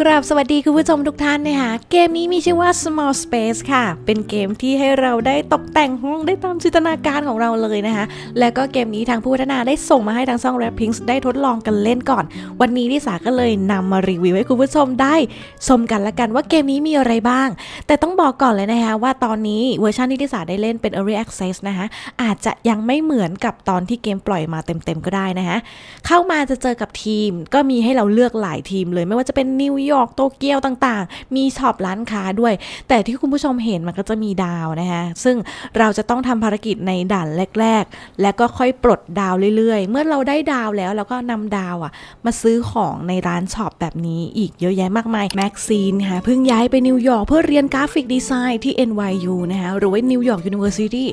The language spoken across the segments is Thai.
กราบสวัสดีคุณผู้ชมทุกท่านนะคะเกมนี้มีชื่อว่า Small Space ค่ะ เป็นเกมที่ให้เราได้ตกแต่งห้องได้ตามจินตนาการของเราเลยนะคะแล้วก็เกมนี้ทางผู้พัฒนาได้ส่งมาให้ทางช่อง r a p p i n g ได้ทดลองกันเล่นก่อน วันนี้ลิสาก็เลยนำมารีวิวให้คุณผู้ชมได้ชมกันละกันว่าเกมนี้มีอะไรบ้าง แต่ต้องบอกก่อนเลยนะคะว่าตอนนี้เวอร์ชันที่ลิสาได้เล่นเป็น Early Access นะคะอาจจะยังไม่เหมือนกับตอนที่เกมปล่อยมาเต็มๆก็ได้นะคะเข้ามาจะเจอกับทีมก็มีให้เราเลือกหลายทีมเลยไม่ว่าจะเป็นนิวยอร์กโตเกียวต่างๆ มีช็อปร้านค้าด้วย แต่ที่คุณผู้ชมเห็นมันก็จะมีดาวนะคะซึ่งเราจะต้องทำภารกิจในด่านแรก ๆ แล้วก็ค่อยปลดดาวเรื่อยๆ เมื่อเราได้ดาวแล้วเราก็นำดาวอะมาซื้อของในร้านช็อปแบบนี้อีกเยอะแยะมากมายแม็กซีนค่ะเพิ่งย้ายไปนิวยอร์กเพื่อเรียนกราฟิกดีไซน์ที่ NYU นะคะหรือว่านิวยอร์ก University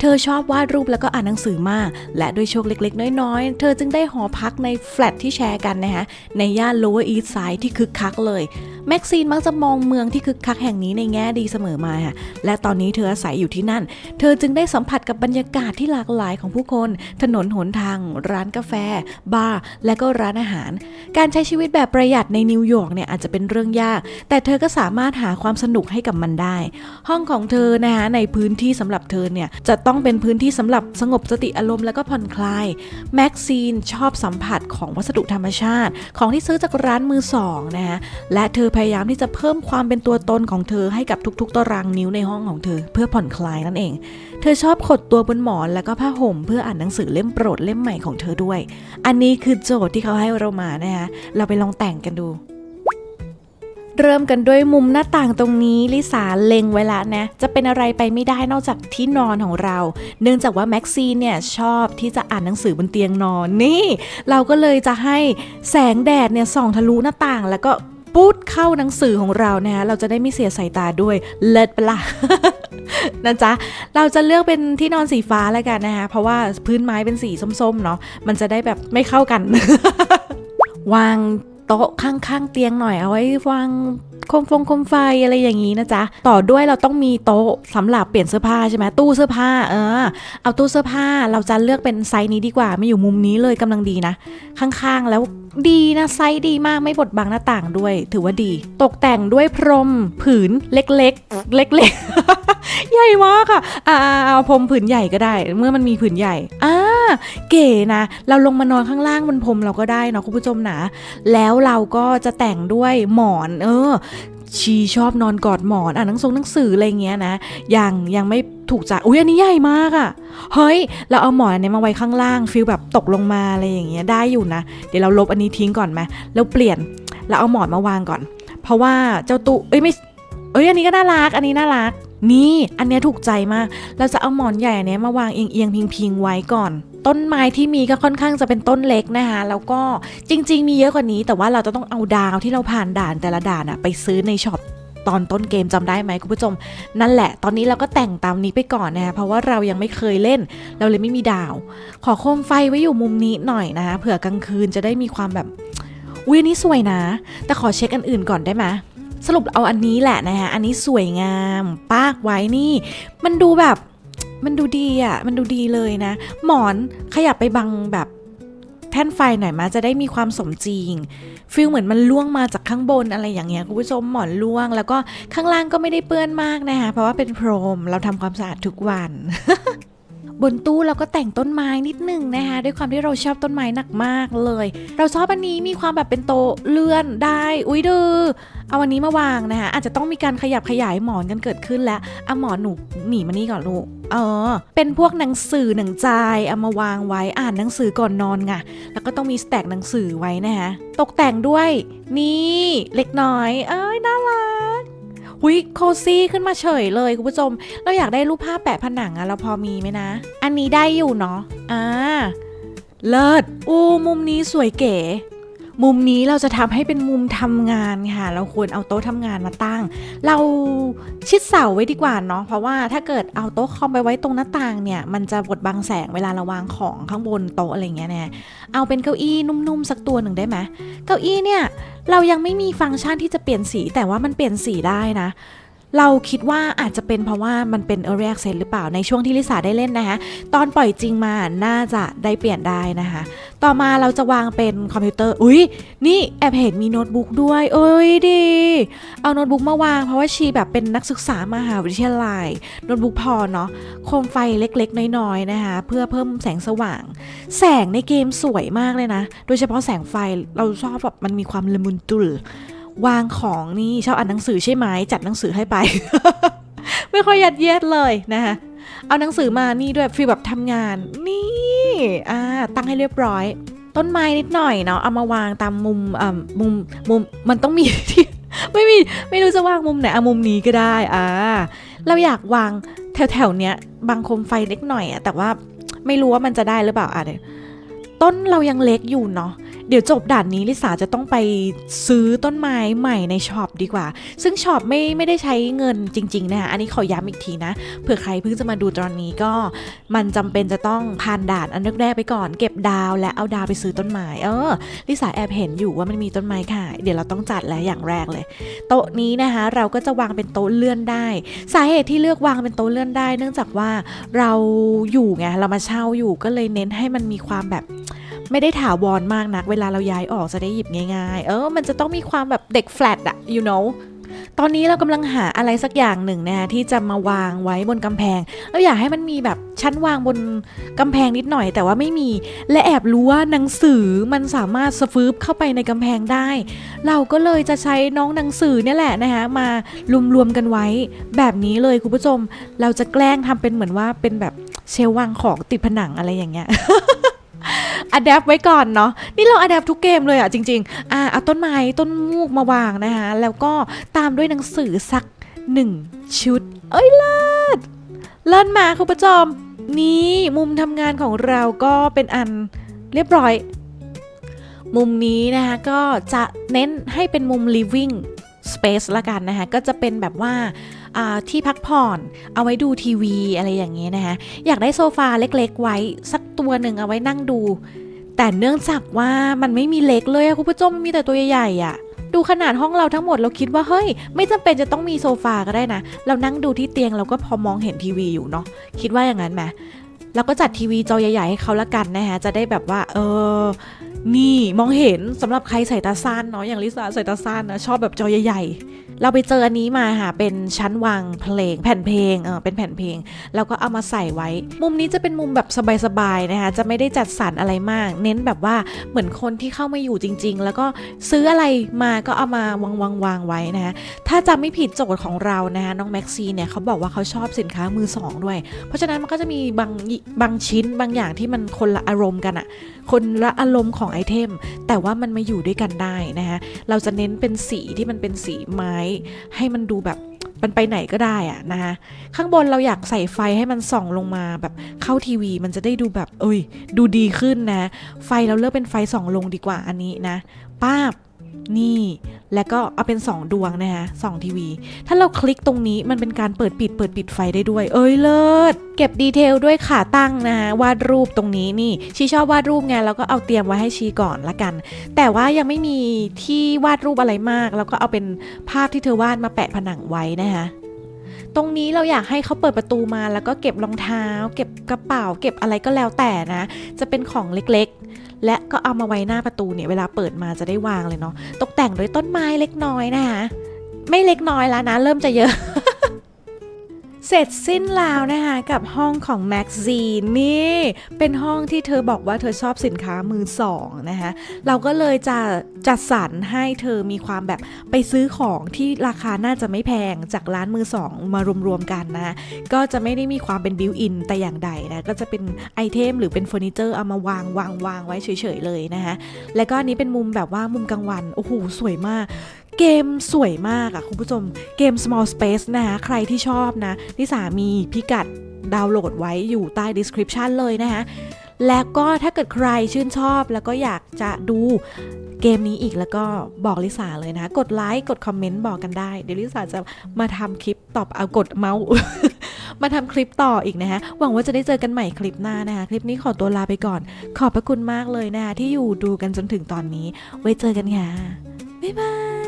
เธอชอบวาดรูปแล้วก็อ่านหนังสือมาก และด้วยโชคเล็กๆ น้อยๆ เธอจึงได้หอพักในแฟลตที่แชร์กันนะคะในย่าน Lower East Side ที่คึกคักเลย แม็กซีนมักจะมองเมืองที่คึกคักแห่งนี้ในแง่ดีเสมอมาค่ะ และตอนนี้เธออาศัยอยู่ที่นั่น เธอจึงได้สัมผัสกับบรรยากาศที่หลากหลายของผู้คน ถนนหนทาง ร้านกาแฟ บาร์ และก็ร้านอาหาร การใช้ชีวิตแบบประหยัดในนิวยอร์กเนี่ยอาจจะเป็นเรื่องยาก แต่เธอก็สามารถหาความสนุกให้กับมันได้ ห้องของเธอนะคะในพื้นที่สำหรับเธอเนี่ยจะต้องเป็นพื้นที่สำหรับสงบสติอารมณ์แล้วก็ผ่อนคลาย แม็กซีนชอบสัมผัสของวัสดุธรรมชาติ ของที่ซื้อจากร้านมือสองนะคะและเธอพยายามที่จะเพิ่มความเป็นตัวตนของเธอให้กับทุกๆตารางนิ้วในห้องของเธอ เพื่อผ่อนคลายนั่นเอง เธอชอบขดตัวบนหมอนแล้วก็ผ้าห่มเพื่ออ่านหนังสือเล่มโปรดเล่มใหม่ของเธอด้วย อันนี้คือโจทย์ที่เขาให้เรามานะคะเราไปลองแต่งกันดูเริ่มกันด้วยมุมหน้าต่างตรงนี้ลิสาเล็งไว้ละนะ จะเป็นอะไรไปไม่ได้นอกจากที่นอนของเรา เนื่องจากว่าแม็กซีนเนี่ยชอบที่จะอ่านหนังสือบนเตียงนอนนี่ เราก็เลยจะให้แสงแดดเนี่ยส่องทะลุหน้าต่างแล้วก็ ปูดเข้าหนังสือของเรานะคะเราจะได้ไม่เสียสายตาด้วยเลิศปะล่ะนะจ๊ะเราจะเลือกเป็นที่นอนสีฟ้าแล้วกันนะคะเพราะว่าพื้นไม้เป็นสีส้มๆเนาะมันจะได้แบบไม่เข้ากัน วางโต๊ะข้างๆเตียงหน่อยเอาไว้วาง โคมฟงโคมไฟอะไรอย่างนี้นะจ๊ะ ต่อด้วยเราต้องมีโต๊ะสำหรับเปลี่ยนเสื้อผ้าใช่ไหมตู้เสื้อผ้าเออเอาตู้เสื้อผ้าเราจะเลือกเป็นไซส์นี้ดีกว่าไม่อยู่มุมนี้เลยกำลังดีนะ ข้างๆแล้วดีนะไซส์ดีมากไม่บดบังหน้าต่างด้วย ถือว่าดี ตกแต่งด้วยพรมผืนเล็กๆ เล็กๆ ใหญ่มากอะอ่าเอาพรมผืนใหญ่ก็ได้ เมื่อมันมีผืนใหญ่อ่าเก๋นะ เราลงมานอนข้างล่างบนพรมเราก็ได้เนาะคุณผู้ชมนะแล้วเราก็จะแต่งด้วยหมอน เออ ชีชอบนอนกอดหมอนอ่านหนังสือหนังสืออะไรเงี้ยนะยังยังไม่ถูกใจอุ้ยอันนี้ใหญ่มากอะ่ะ เฮ้ย เราเอาหมอนอันนี้มาไว้ข้างล่างฟิลแบบตกลงมาอะไรอย่างเงี้ยได้อยู่นะ เดี๋ยวเราลบอันนี้ทิ้งก่อนไหมแล้วเปลี่ยนแล้วเอาหมอนมาวางก่อน เพราะว่าเจ้าตู้เอ้ยไม่ เอ้ยอันนี้ก็น่ารัก อันนี้น่ารัก นี่อันเนี้ยถูกใจมาก เราจะเอาหมอนใหญ่อันเนี้ยมาวางเอียงเอียงพิงพิงๆไว้ก่อน ต้นไม้ที่มีก็ค่อนข้างจะเป็นต้นเล็กนะคะแล้วก็จริง ๆ มีเยอะกว่านี้ แต่ว่าเราจะต้องเอาดาวที่เราผ่านด่านแต่ละด่านอะไปซื้อในช็อปตอนต้นเกมจำได้ไหมคุณผู้ชม นั่นแหละ ตอนนี้เราก็แต่งตามนี้ไปก่อนนะคะเพราะว่าเรายังไม่เคยเล่น เราเลยไม่มีดาว ขอโคมไฟไว้อยู่มุมนี้หน่อยนะคะเผื่อกลางคืนจะได้มีความแบบอุ้ยอันนี้สวยนะ แต่ขอเช็คอันอื่นก่อนได้ไหม สรุปเอาอันนี้แหละนะคะอันนี้สวยงามปากไว้นี่ มันดูแบบมันดูดีอะ มันดูดีเลยนะ หมอนขยับไปบังแบบแท่นไฟหน่อยมาจะได้มีความสมจริงฟีลเหมือนมันล่วงมาจากข้างบนอะไรอย่างเงี้ยคุณผู้ชมหมอนล่วง แล้วก็ข้างล่างก็ไม่ได้เปื้อนมากนะคะเพราะว่าเป็นพรมเราทำความสะอาดทุกวัน บนตู้เราก็แต่งต้นไม้นิดหนึ่งนะคะด้วยความที่เราชอบต้นไม้หนักมากเลย เราชอบอันนี้มีความแบบเป็นโต๊ะเลื่อนได้อุ้ยดือเอาอันนี้มาวางนะคะอาจจะต้องมีการขยับขยายหมอนกันเกิดขึ้นแล้วเอาหมอนหนูหนีมานี่ก่อนลูกเออ เป็นพวกหนังสือหนังจายเอามาวางไว้อ่านหนังสือก่อนนอนไงแล้วก็ต้องมีสแต็กหนังสือไว้นะคะตกแต่งด้วยนี่เล็กน้อย เอ้ยน่ารัก หุยโคซี่ขึ้นมาเฉยเลยคุณผู้ชม เราอยากได้รูปภาพแปะผนังอะเราพอมีไหมนะ อันนี้ได้อยู่เนาะอ่าเลิศอู้มุมนี้สวยเก๋ มุมนี้เราจะทำให้เป็นมุมทำงานค่ะ เราควรเอาโต๊ะทำงานมาตั้ง เราชิดเสาไว้ดีกว่าเนาะ เพราะว่าถ้าเกิดเอาโต๊ะคอมไปไว้ตรงหน้าต่างเนี่ย มันจะบดบังแสงเวลาเราวางของข้างบนโต๊ะอะไรเงี้ยเนี่ยเอาเป็นเก้าอี้นุ่มๆสักตัวหนึ่งได้ไหมเก้าอี้เนี่ยเรายังไม่มีฟังก์ชันที่จะเปลี่ยนสีแต่ว่ามันเปลี่ยนสีได้นะ เราคิดว่าอาจจะเป็นเพราะว่ามันเป็น early access หรือเปล่าในช่วงที่ลิสาได้เล่นนะคะ ตอนปล่อยจริงมาน่าจะได้เปลี่ยนได้นะคะ ต่อมาเราจะวางเป็นคอมพิวเตอร์ อุ้ยนี่แอบเห็นมีโน้ตบุ๊กด้วย เอ้ยดี เอาโน้ตบุ๊กมาวางเพราะว่าชีแบบเป็นนักศึกษามหาวิทยาลัยโน้ตบุ๊กพอเนาะโคมไฟเล็กๆ น้อยๆนะคะ เพื่อเพิ่มแสงสว่าง แสงในเกมสวยมากเลยนะ โดยเฉพาะแสงไฟเราชอบแบบมันมีความละมุนตุล วางของนี่ชอบอ่านหนังสือใช่ไหมจัดหนังสือให้ไป ไม่ค่อยยัดเยียดเลยนะคะเอาหนังสือมานี่ด้วยฟีลแบบทำงาน นี่อ่าตั้งให้เรียบร้อย ต้นไม้นิดหน่อยเนาะเอามาวางตามมุมอ่ามุมมุมมันต้องมีที่ไม่มีไม่รู้จะวางมุมไหนเอามุมนี้ก็ได้อ่าเราอยากวางแถวแถวเนี้ยบางคมไฟเล็กหน่อยอะแต่ว่าไม่รู้ว่ามันจะได้หรือเปล่าอะเดี๋ยวต้นเรายังเล็กอยู่เนาะ เดี๋ยวจบด่านนี้ลิสาจะต้องไปซื้อต้นไม้ใหม่ในช็อปดีกว่า ซึ่งช็อปไม่ไม่ได้ใช้เงินจริงๆนะคะอันนี้ขอย้ำอีกทีนะเผื่อใครเพิ่งจะมาดูตอนนี้ก็มันจำเป็นจะต้องผ่านด่านอันแรกๆไปก่อน เก็บดาวและเอาดาวไปซื้อต้นไม้เออลิสาแอบเห็นอยู่ว่ามันมีต้นไม้ขายเดี๋ยวเราต้องจัดแล้วอย่างแรกเลย โต๊ะนี้นะคะเราก็จะวางเป็นโต๊ะเลื่อนได้ สาเหตุที่เลือกวางเป็นโต๊ะเลื่อนได้ เนื่องจากว่าเราอยู่ไงเรามาเช่าอยู่ก็เลยเน้นให้มันมีความแบบ ไม่ได้ถาวรมากนัก เวลาเราย้ายออกจะได้หยิบง่าย ๆ เออ มันจะต้องมีความแบบเด็กแฟลตอะ you know ตอนนี้เรากำลังหาอะไรสักอย่างหนึ่งนะคะที่จะมาวางไว้บนกำแพง เราอยากให้มันมีแบบชั้นวางบนกำแพงนิดหน่อย แต่ว่าไม่มีและแอบรู้ว่าหนังสือมันสามารถสฟืบเข้าไปในกำแพงได้ เราก็เลยจะใช้น้องหนังสือเนี่ยแหละนะคะมารวมๆกันไว้แบบนี้เลยคุณผู้ชม เราจะแกล้งทำเป็นเหมือนว่าเป็นแบบเชลวางของติดผนังอะไรอย่างเงี้ย อัดแอปไว้ก่อนเนาะนี่เราอัดแอปทุกเกมเลยอะจริงๆอ่าเอาต้นไม้ต้นมูกมาวางนะคะ แล้วก็ตามด้วยหนังสือสักหนึ่งชุด เอ้ยเลิศเลิศมาคุณผู้ชมนี่มุมทำงานของเราก็เป็นอันเรียบร้อย มุมนี้นะคะก็จะเน้นให้เป็นมุม living space ละกันนะคะ ก็จะเป็นแบบว่า ที่พักผ่อนเอาไว้ดูทีวีอะไรอย่างเงี้ยนะคะอยากได้โซฟาเล็กๆ ไว้สักตัวหนึ่งเอาไว้นั่งดู แต่เนื่องจากว่ามันไม่มีเล็กเลยคุณผู้ชมมีแต่ตัวใหญ่ๆอะดูขนาดห้องเราทั้งหมดเราคิดว่าเฮ้ย ไม่จำเป็นจะต้องมีโซฟาก็ได้นะ เรานั่งดูที่เตียงเราก็พอมองเห็นทีวีอยู่เนาะคิดว่าอย่างนั้นไหม เราก็จัดทีวีจอใหญ่ๆให้เขาละกันนะคะจะได้แบบว่า เออ นี่มองเห็นสำหรับใครใส่ตาสั้นเนาะอย่างลิซ่าใส่ตาสั้นนะชอบแบบจอใหญ่ๆ เราไปเจออันนี้มาค่ะเป็นชั้นวางเพลง แผ่นเพลงเออเป็นแผ่นเพลง แล้วก็เอามาใส่ไว้ มุมนี้จะเป็นมุมแบบสบายๆนะคะจะไม่ได้จัดสรรอะไรมาก เน้นแบบว่าเหมือนคนที่เข้ามาอยู่จริง ๆ แล้วก็ซื้ออะไรมาก็เอามาวางวางวางๆไว้นะคะถ้าจำไม่ผิดโจทย์ของเรานะคะน้องแม็กซีเนี่ยเขาบอกว่าเขาชอบสินค้ามือสองด้วย เพราะฉะนั้นมันก็จะมีบางบางชิ้นบางอย่างที่มันคนละอารมณ์กันอะคนละอารมณ์ของไอเทม แต่ว่ามันมาอยู่ด้วยกันได้นะคะเราจะเน้นเป็นสีที่มันเป็นสีไม้ ให้มันดูแบบมันไปไหนก็ได้อะนะคะข้างบนเราอยากใส่ไฟให้มันส่องลงมาแบบเข้าทีวี มันจะได้ดูแบบเอ้ย ดูดีขึ้นนะ ไฟเราเลือกเป็นไฟส่องลงดีกว่าอันนี้นะป้าบ นี่และก็เอาเป็น 2 ดวงนะคะสองทีวี ถ้าเราคลิกตรงนี้มันเป็นการเปิดปิดเปิดปิดไฟได้ด้วย เอ้ยเลิศ เก็บดีเทลด้วยขาตั้งนะคะวาดรูปตรงนี้นี่ชีชอบวาดรูปไงแล้วก็เอาเตรียมไว้ให้ชีก่อนละกัน แต่ว่ายังไม่มีที่วาดรูปอะไรมาก แล้วก็เอาเป็นภาพที่เธอวาดมาแปะผนังไว้นะคะ ตรงนี้เราอยากให้เขาเปิดประตูมาแล้วก็เก็บรองเท้า เก็บกระเป๋า เก็บอะไรก็แล้วแต่นะ จะเป็นของเล็กๆ และก็เอามาไว้หน้าประตูเนี่ยเวลาเปิดมาจะได้วางเลยเนาะตกแต่งด้วยต้นไม้เล็กน้อยนะคะไม่เล็กน้อยแล้วนะ เริ่มจะเยอะ เสร็จสิ้นแล้วนะคะกับห้องของแม็กซีนนี่ เป็นห้องที่เธอบอกว่าเธอชอบสินค้ามือสองนะคะเราก็เลยจะจัดสรรให้เธอมีความแบบไปซื้อของที่ราคาน่าจะไม่แพงจากร้านมือสองมารวมๆกันนะ ก็จะไม่ได้มีความเป็นบิวอินแต่อย่างใดนะ ก็จะเป็นไอเทมหรือเป็นเฟอร์นิเจอร์เอามาวางวางวางไว้เฉยๆเลยนะคะแล้วก็อันนี้เป็นมุมแบบว่ามุมกลางวัน โอ้โหสวยมาก เกมสวยมากอะคุณผู้ชม เกม small space นะคะใครที่ชอบนะนิสามีพิกัดดาวน์โหลดไว้อยู่ใต้ description เลยนะคะแล้วก็ถ้าเกิดใครชื่นชอบแล้วก็อยากจะดูเกมนี้อีกแล้วก็บอกลิสาเลยนะ กดไลค์กดคอมเมนต์บอกกันได้ เดี๋ยวลิสาจะมาทำคลิปตอบเอากดเมาส์มาทำคลิปต่ออีกนะคะหวังว่าจะได้เจอกันใหม่คลิปหน้านะคะ คลิปนี้ขอตัวลาไปก่อน ขอบพระคุณมากเลยนะคะที่อยู่ดูกันจนถึงตอนนี้ ไว้เจอกันค่ะ บ๊ายบาย